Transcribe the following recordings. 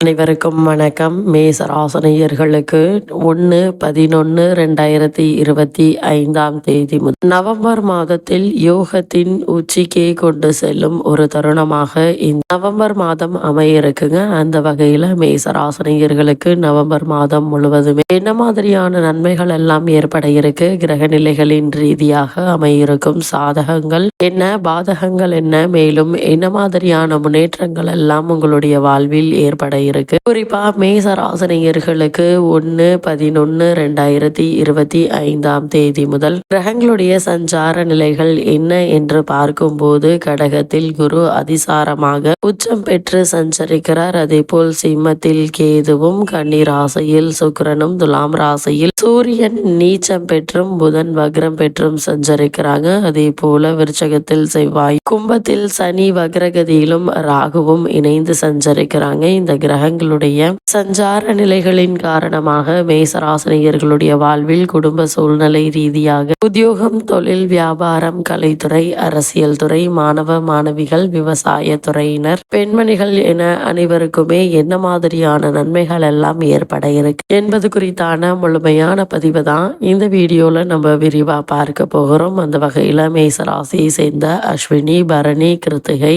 அனைவருக்கும் வணக்கம். மேசராசனையர்களுக்கு ஒன்று பதினொன்று ரெண்டாயிரத்தி இருபத்தி ஐந்தாம் தேதி முதல் நவம்பர் மாதத்தில் யோகத்தின் உச்சிக்கே கொண்டு செல்லும் ஒரு தருணமாக இந்த நவம்பர் மாதம் அமைய இருக்குங்க அந்த வகையில் மேசராசனையர்களுக்கு நவம்பர் மாதம் முழுவதுமே என்ன மாதிரியான நன்மைகள் எல்லாம் ஏற்பட இருக்கு? கிரக நிலைகளின் ரீதியாக அமையிருக்கும் சாதகங்கள் என்ன? பாதகங்கள் என்ன? மேலும் என்ன மாதிரியான முன்னேற்றங்கள் எல்லாம் உங்களுடைய வாழ்வில் ஏற்பட இருக்கு. குறிப்பா மேச ஒன்னு பதினொன்னு ரெண்டாயிரத்தி இருபத்தி ஐந்தாம் தேதி முதல் கிரகங்களுடைய சஞ்சார நிலைகள் என்ன என்று பார்க்கும்போது கடகத்தில் குரு அதிசாரமாக உச்சம் பெற்று சஞ்சரிக்கிறார். அதே போல் சிம்மத்தில் கேதுவும் கன்னி ராசியில் சுக்கிரனும் துலாம் ராசியில் சூரியன் நீச்சம் பெற்றும் புதன் வக்ரம் பெற்றும் சஞ்சரிக்கிறாங்க. அதே போல விருச்சகத்தில் செவ்வாய் கும்பத்தில் சனி வக்ரகதியிலும் ராகுவும் இணைந்து சஞ்சரிக்கிறாங்க. இந்த கிரகங்களுடைய சஞ்சார நிலைகளின் காரணமாக மேசராசினியர்களுடைய வாழ்வில் குடும்ப சூழ்நிலை ரீதியாக உத்தியோகம் தொழில் வியாபாரம் கலைத்துறை அரசியல் துறை மாணவ மாணவிகள் விவசாய துறையினர் பெண்மணிகள் என அனைவருக்குமே என்ன மாதிரியான நன்மைகள் எல்லாம் ஏற்பட இருக்கு என்பது குறித்தான முழுமையான பதிவு தான் இந்த வீடியோல நம்ம விரிவா பார்க்க போகிறோம். அந்த வகையில மேசராசியை சேர்ந்த அஸ்வினி பரணி கிருத்திகை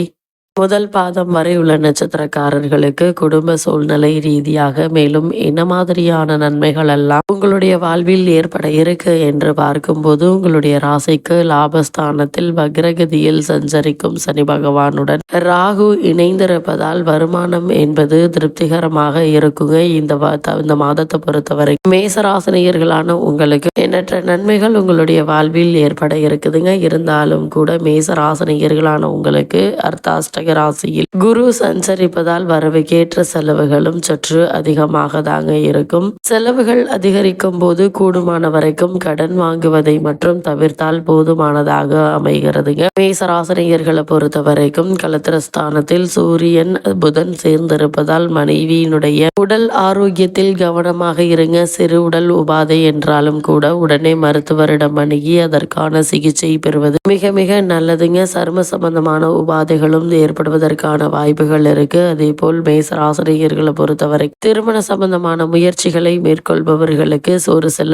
முதல் பாதம் வரை உள்ள நட்சத்திரக்காரர்களுக்கு குடும்ப சூழ்நிலை ரீதியாக மேலும் என்ன மாதிரியான நன்மைகள் எல்லாம் உங்களுடைய வாழ்வில் ஏற்பட இருக்கு என்று பார்க்கும்போது உங்களுடைய ராசிக்கு லாபஸ்தானத்தில் வக்ரகதியில் சஞ்சரிக்கும் சனி பகவானுடன் ராகு இணைந்திருப்பதால் வருமானம் என்பது திருப்திகரமாக இருக்குங்க. இந்த இந்த மாதத்தை பொறுத்தவரை மேசராசினியர்களான உங்களுக்கு எண்ணற்ற நன்மைகள் உங்களுடைய வாழ்வில் ஏற்பட இருக்குதுங்க. இருந்தாலும் கூட மேசராசினியர்களான உங்களுக்கு அர்த்தாஷ்ட கடக ராசியில் குரு சஞ்சரிப்பதால் வரவுக்கேற்ற செலவுகளும் சற்று அதிகமாக தாங்க இருக்கும். செலவுகள் அதிகரிக்கும் போது கூடுமான வரைக்கும் கடன் வாங்குவதை மட்டும் தவிர்த்தால் போதுமானதாக அமைகிறதுங்க. மேசராசனையர்களை பொறுத்த வரைக்கும் கலத்திரஸ்தானத்தில் சூரியன் புதன் சேர்ந்திருப்பதால் மனைவியினுடைய உடல் ஆரோக்கியத்தில் கவனமாக இருங்க. சிறு உடல் உபாதை என்றாலும் கூட உடனே மருத்துவரிடம் அணுகி அதற்கான சிகிச்சை பெறுவது மிக மிக நல்லதுங்க. சர்ம சம்பந்தமான உபாதைகளும் ஏற்ப ஏற்படுவதற்கான வாய்ப்புகள் இருக்கு. அதே போல் மேசராசிரியர்களை பொறுத்தவரை திருமண சம்பந்தமான முயற்சிகளை மேற்கொள்பவர்களுக்கு ஒரு சில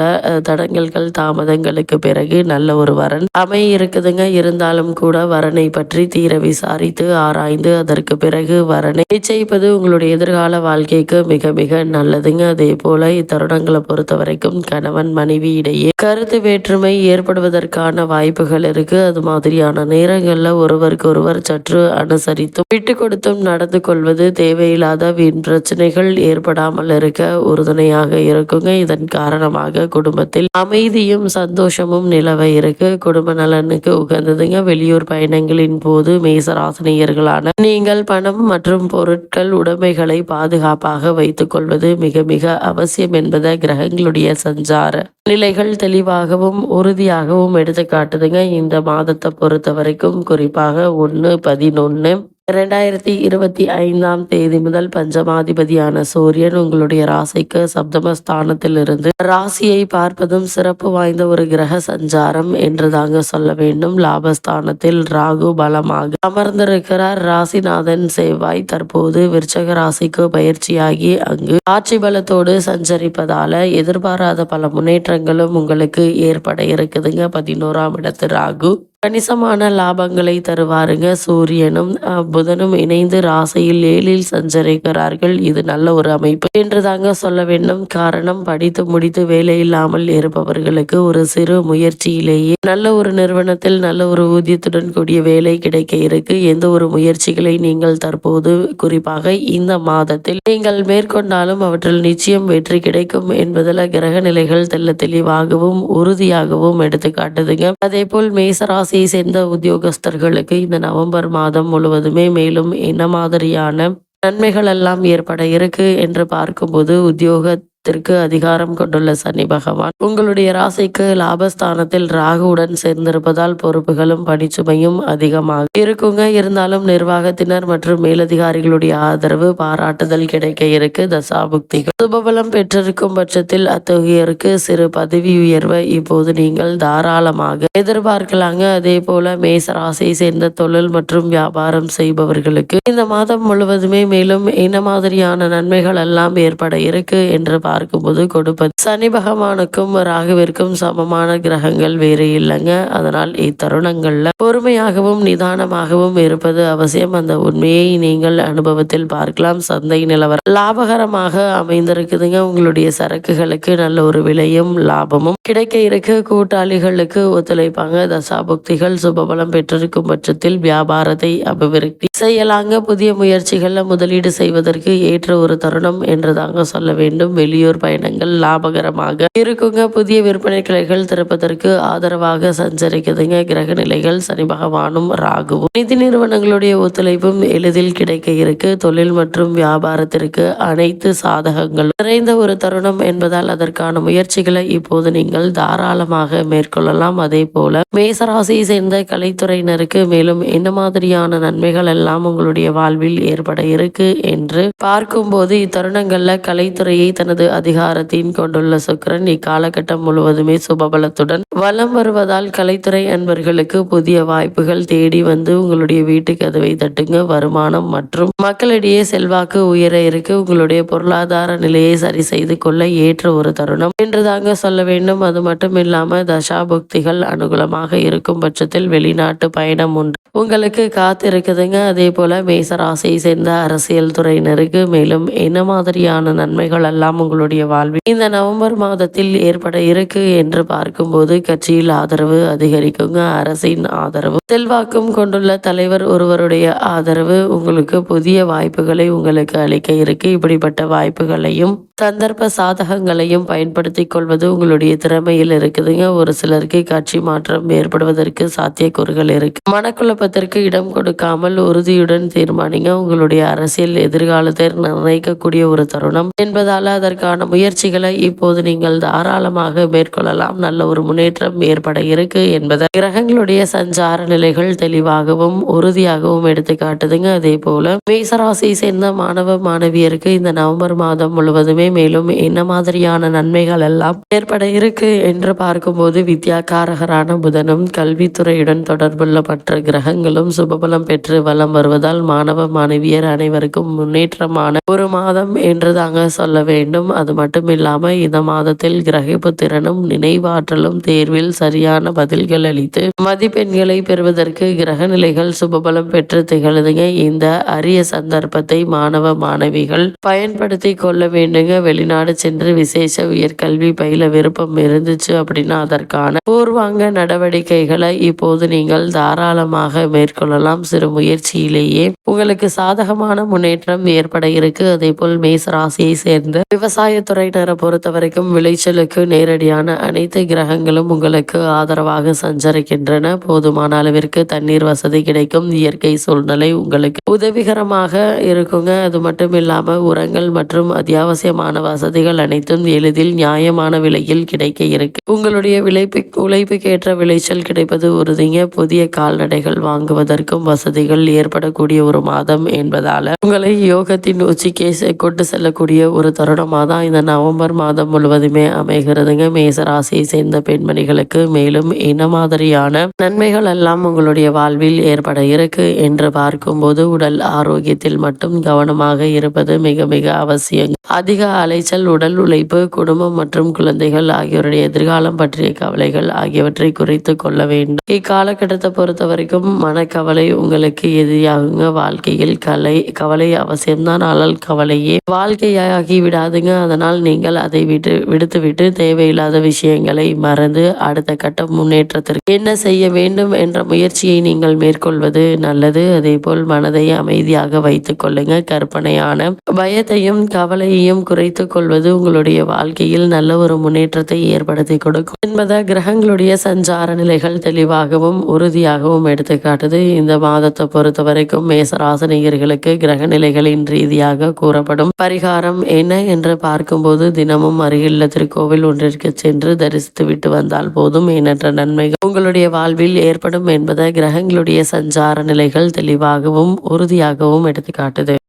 தடங்கல்கள் தாமதங்களுக்கு பிறகு நல்ல ஒரு வரன் அமை இருக்குதுங்க இருந்தாலும் கூட வரனை பற்றி தீர விசாரித்து ஆராய்ந்து அதற்கு பிறகு வரனை நிச்சயிப்பது உங்களுடைய எதிர்கால வாழ்க்கைக்கு மிக மிக நல்லதுங்க. அதே போல இத்தருணங்களை பொறுத்த வரைக்கும் கணவன் மனைவி இடையே கருத்து வேற்றுமை ஏற்படுவதற்கான வாய்ப்புகள் இருக்கு. அது மாதிரியான நேரங்கள்ல ஒருவருக்கு ஒருவர் சற்று அனுச அனுசரித்தும் விட்டு கொடுத்தும் நடந்து கொள்வது தேவையில்லாத வீண் பிரச்சனைகள் ஏற்படாமல் இருக்க உறுதுணையாக இருக்குங்க. இதன் காரணமாக குடும்பத்தில் அமைதியும் சந்தோஷமும் நிலவ இருக்கு. குடும்ப நலனுக்கு உகந்ததுங்க. வெளியூர் பயணங்களின் போது மேசராசினியர்களான நீங்கள் பணம் மற்றும் பொருட்கள் உடைமைகளை பாதுகாப்பாக வைத்துக் கொள்வது மிக மிக அவசியம் என்பதை கிரகங்களுடைய சஞ்சார நிலைகள் தெளிவாகவும் உறுதியாகவும் எடுத்து காட்டுதுங்க இந்த மாதத்தை பொறுத்த வரைக்கும் குறிப்பாக ஒன்று பதினொன்று ரெண்டாயிரத்தி இருபத்தி ஐந்தாம் தேதி முதல் பஞ்சமாதிபதியான சூரியன் உங்களுடைய ராசிக்கு சப்தமஸ்தானத்திலிருந்து ராசியை பார்ப்பதும் சிறப்பு வாய்ந்த ஒரு கிரக சஞ்சாரம் என்று தாங்க சொல்ல வேண்டும். லாபஸ்தானத்தில் ராகு பலமாக அமர்ந்திருக்கிறார். ராசிநாதன் செவ்வாய் தற்போது விருச்சக ராசிக்கு பயிற்சியாகி அங்கு ஆட்சி பலத்தோடு சஞ்சரிப்பதால எதிர்பாராத பல முன்னேற்றங்களும் உங்களுக்கு ஏற்பட இருக்குதுங்க. பதினோராம் இடத்து ராகு. கணிசமான லாபங்களை தருவாருங்க. சூரியனும் புதனும் இணைந்து ராசியில் ஏழில் சஞ்சரிக்கிறார்கள். இது நல்ல ஒரு அமைப்பு. என்று தாங்க சொல்ல வேண்டும். காரணம் படித்து முடித்து வேலை இல்லாமல் இருப்பவர்களுக்கு ஒரு சிறு முயற்சியிலேயே நல்ல ஒரு நிறுவனத்தில் நல்ல ஒரு ஊதியத்துடன் கூடிய வேலை கிடைக்க இருக்கு. எந்த ஒரு முயற்சிகளை நீங்கள் தற்போது குறிப்பாக இந்த மாதத்தில் நீங்கள் மேற்கொண்டாலும் அவற்றில் நிச்சயம் வெற்றி கிடைக்கும் என்பதில் கிரக நிலைகள் தெல்ல தெளிவாகவும் உறுதியாகவும் எடுத்து காட்டுதுங்க அதே போல் மேசராசி ராசியை சேர்ந்த உத்தியோகஸ்தர்களுக்கு இந்த நவம்பர் மாதம் முழுவதுமே மேலும் என்ன மாதிரியான நன்மைகள் எல்லாம் ஏற்பட இருக்கு என்று பார்க்கும்போது உத்தியோக லாபத்திற்கு அதிகாரம் கொண்டுள்ள சனி பகவான் உங்களுடைய ராசிக்கு லாபஸ்தானத்தில் ராகுவுடன் சேர்ந்திருப்பதால் பொறுப்புகளும் பணிச்சுமையும் அதிகமாக இருக்குங்க. இருந்தாலும் நிர்வாகத்தினர் மற்றும் மேலதிகாரிகளுடைய ஆதரவு பாராட்டுதல் கிடைக்க இருக்கு. தசாபுக்திகள் சுபபலம் பெற்றிருக்கும் பட்சத்தில் அத்தகையோருக்கு சிறு பதவி உயர்வை இப்போது நீங்கள் தாராளமாக எதிர்பார்க்கலாங்க. அதே போல மேச ராசியை சேர்ந்த தொழில் மற்றும் வியாபாரம் செய்பவர்களுக்கு இந்த மாதம் முழுவதுமே மேலும் என்ன மாதிரியான நன்மைகள் எல்லாம் ஏற்பட இருக்கு? என்று பார்க்கும்போது கொடுப்பது. சனி பகவானுக்கும் ராகுவிற்கும் சமமான கிரகங்கள் வேறு இல்லைங்க. அதனால் இத்தருணங்கள்ல பொறுமையாகவும் நிதானமாகவும் இருப்பது அவசியம். அந்த உண்மையை நீங்கள் அனுபவத்தில் பார்க்கலாம். சந்தை நிலவரம் லாபகரமாக அமைந்திருக்குதுங்க. உங்களுடைய சரக்குகளுக்கு நல்ல ஒரு விலையும் லாபமும் கிடைக்க இருக்கு. கூட்டாளிகளுக்கு ஒத்துழைப்பாங்க. தசாபுக்திகள் சுபபலம் பெற்றிருக்கும் பட்சத்தில் வியாபாரத்தை அபிவிருத்தி செய்யலாங்க. புதிய முயற்சிகள்ல முதலீடு செய்வதற்கு ஏற்ற ஒரு தருணம் என்று தாங்க சொல்ல வேண்டும். வெளி வெளியூர் பயணங்கள் லாபகரமாக இருக்குங்க. புதிய விற்பனை கிளைகள் திறப்பதற்கு ஆதரவாக சஞ்சரிக்குதுங்க. கிரக நிலைகள் சனி பகவானும் ராகுவும். நிதி நிறுவனங்களுடைய ஒத்துழைப்பும் எளிதில் கிடைக்க இருக்கு. தொழில் மற்றும் வியாபாரத்திற்கு அனைத்து சாதகங்களும் நிறைந்த ஒரு தருணம் என்பதால் அதற்கான முயற்சிகளை இப்போது நீங்கள் தாராளமாக மேற்கொள்ளலாம். அதே போல மேசராசியை சேர்ந்த கலைத்துறையினருக்கு மேலும் என்ன மாதிரியான நன்மைகள் எல்லாம் உங்களுடைய வாழ்வில் ஏற்பட இருக்கு என்று பார்க்கும்போது இத்தருணங்கள்ல கலைத்துறையை தனது அதிகாரத்தையும் கொண்டுள்ள சுக்கிரன் இக்காலகட்டம் முழுவதுமே சுபபலத்துடன் வலம் வருவதால் கலைத்துறை அன்பர்களுக்கு புதிய வாய்ப்புகள் தேடி வந்து உங்களுடைய வீட்டு கதவை தட்டுங்க வருமானம் மற்றும் மக்களிடையே செல்வாக்கு உயர இருக்கு. உங்களுடைய பொருளாதார நிலையை சரி செய்து கொள்ள ஏற்ற ஒரு தருணம். என்று தாங்க சொல்ல வேண்டும். அது மட்டும் இல்லாம தசாபுக்திகள் அனுகூலமாக இருக்கும் பட்சத்தில் வெளிநாட்டு பயணம் உண்டு. உங்களுக்கு காத்திருக்குதுங்க அதே போல மேசராசியை சேர்ந்த அரசியல் துறையினருக்கு மேலும் என்ன மாதிரியான நன்மைகள் எல்லாம் உங்களுடைய வாழ்வில் இந்த நவம்பர் மாதத்தில் ஏற்பட இருக்கு என்று பார்க்கும்போது கட்சியில் ஆதரவு அதிகரிக்குங்க. அரசின் ஆதரவு. செல்வாக்கும் கொண்டுள்ள தலைவர் ஒருவருடைய ஆதரவு உங்களுக்கு புதிய வாய்ப்புகளை உங்களுக்கு அளிக்க இருக்கு. இப்படிப்பட்ட வாய்ப்புகளையும் சந்தர்ப்ப சாதகங்களையும் பயன்படுத்தி கொள்வது உங்களுடைய திறமையில் இருக்குதுங்க. ஒரு சிலருக்கு காட்சி மாற்றம் ஏற்படுவதற்கு சாத்தியக்கூறுகள் இருக்கு. மனக்குழப்பத்திற்கு இடம் கொடுக்காமல் உறுதியுடன் தீர்மானிங்க. உங்களுடைய அரசியல் எதிர்காலத்தை நிர்ணயிக்கக்கூடிய ஒரு தருணம் என்பதால் அதற்கான முயற்சிகளை இப்போது நீங்கள் தாராளமாக மேற்கொள்ளலாம். நல்ல ஒரு முன்னேற்றம் ஏற்பட இருக்கு என்பதை கிரகங்களுடைய சஞ்சார நிலைகள் தெளிவாகவும் உறுதியாகவும் எடுத்து காட்டுதுங்க அதே போல மேசராசியை சேர்ந்த மாணவ மாணவியருக்கு இந்த நவம்பர் மாதம் முழுவதுமே மேலும் என்ன மாதிரியான நன்மைகள் எல்லாம் ஏற்பட இருக்கு என்று பார்க்கும்போது வித்யாகாரகரான புதனும் கல்வித்துறையுடன் தொடர்புள்ள மற்ற கிரகங்களும் சுபபலம் பெற்று வலம் வருவதால் மாணவ மாணவியர் அனைவருக்கும் முன்னேற்றமான ஒரு மாதம் என்று தாங்க சொல்ல வேண்டும். அது மட்டும் இல்லாம இந்த மாதத்தில் கிரகிப்பு திறனும் நினைவாற்றலும் தேர்வில் சரியான பதில்கள் அளித்து மதிப்பெண்களை பெறுவதற்கு கிரக நிலைகள் சுபபலம் பெற்று திகழுதுங்க. இந்த அரிய சந்தர்ப்பத்தை மாணவ மாணவிகள் பயன்படுத்தி கொள்ள வேண்டுங்க. வெளிநாடு சென்று விசேஷ உயர்கல்வி பயில விருப்பம் இருந்துச்சு அப்படின்னா அதற்கான பூர்வாங்க நடவடிக்கைகளை இப்போது நீங்கள் தாராளமாக மேற்கொள்ளலாம். சிறு முயற்சியிலேயே உங்களுக்கு சாதகமான முன்னேற்றம் ஏற்பட இருக்கு. அதே போல் மேச ராசியை சேர்ந்த விவசாயத்துறையினரை பொறுத்த வரைக்கும் விளைச்சலுக்கு நேரடியான அனைத்து கிரகங்களும் உங்களுக்கு ஆதரவாக சஞ்சரிக்கின்றன. போதுமான அளவிற்கு தண்ணீர் வசதி கிடைக்கும். இயற்கை சூழ்நிலை உங்களுக்கு உதவிகரமாக இருக்குங்க. அது மட்டும் இல்லாம உரங்கள் மற்றும் அத்தியாவசியமான வசதிகள் அனைத்தும் எளிதில் நியாயமான விலையில் கிடைக்க இருக்கு. உங்களுடைய விளைப்பு உழைப்புக்கேற்ற விளைச்சல் கிடைப்பது உறுதிங்க. புதிய கால்நடைகள் வாங்குவதற்கும் வசதிகள் ஏற்படக்கூடிய ஒரு மாதம் என்பதால உங்களை யோகத்தின் உச்சிக்கே கொண்டு செல்லக்கூடிய ஒரு தருணமாக தான் இந்த நவம்பர் மாதம் முழுவதுமே அமைகிறதுங்க. மேசராசியை சேர்ந்த பெண்மணிகளுக்கு மேலும் என்ன மாதிரியான நன்மைகள் எல்லாம் உங்களுடைய வாழ்வில் ஏற்பட இருக்கு என்று பார்க்கும்போது உடல் ஆரோக்கியத்தில் மட்டும் கவனமாக இருப்பது மிக மிக அவசியம் அதிக அலைச்சல் உடல் உழைப்பு குடும்பம் மற்றும் குழந்தைகள் ஆகியோருடைய எதிர்காலம் பற்றிய கவலைகள் ஆகியவற்றை குறைத்து கொள்ள வேண்டும். இக்காலகட்டத்தை பொறுத்த வரைக்கும் மனக்கவலை உங்களுக்கு எதிரியாகுங்க. வாழ்க்கையில் கலை கவலை அவசியம்தான். ஆனால் கவலையே வாழ்க்கையாகி விடாதுங்க. அதனால் நீங்கள் அதை விட்டு விடுத்துவிட்டு தேவையில்லாத விஷயங்களை மறந்து அடுத்த கட்ட முன்னேற்றத்திற்கு என்ன செய்ய வேண்டும் என்ற முயற்சியை நீங்கள் மேற்கொள்வது நல்லது. அதே போல் மனதை அமைதியாக வைத்துக் கொள்ளுங்க. கற்பனையான பயத்தையும் கவலையையும் குறை குறைத்து கொள்வது உங்களுடைய வாழ்க்கையில் நல்ல ஒரு முன்னேற்றத்தை ஏற்படுத்தி கொடுக்கும். என்பதை கிரகங்களுடைய சஞ்சார நிலைகள் தெளிவாகவும் உறுதியாகவும் எடுத்துக்காட்டுது. இந்த மாதத்தை பொறுத்த வரைக்கும் மேசராசனிகர்களுக்கு கிரக நிலைகளின் ரீதியாக கூறப்படும் பரிகாரம் என்ன என்று பார்க்கும்போது தினமும் அருகில் திருக்கோவில் ஒன்றிற்கு சென்று தரிசித்து விட்டு வந்தால் போதும். எண்ணற்ற நன்மைகள் உங்களுடைய வாழ்வில் ஏற்படும் என்பதை கிரகங்களுடைய சஞ்சார நிலைகள் தெளிவாகவும் உறுதியாகவும் எடுத்துக்காட்டுது.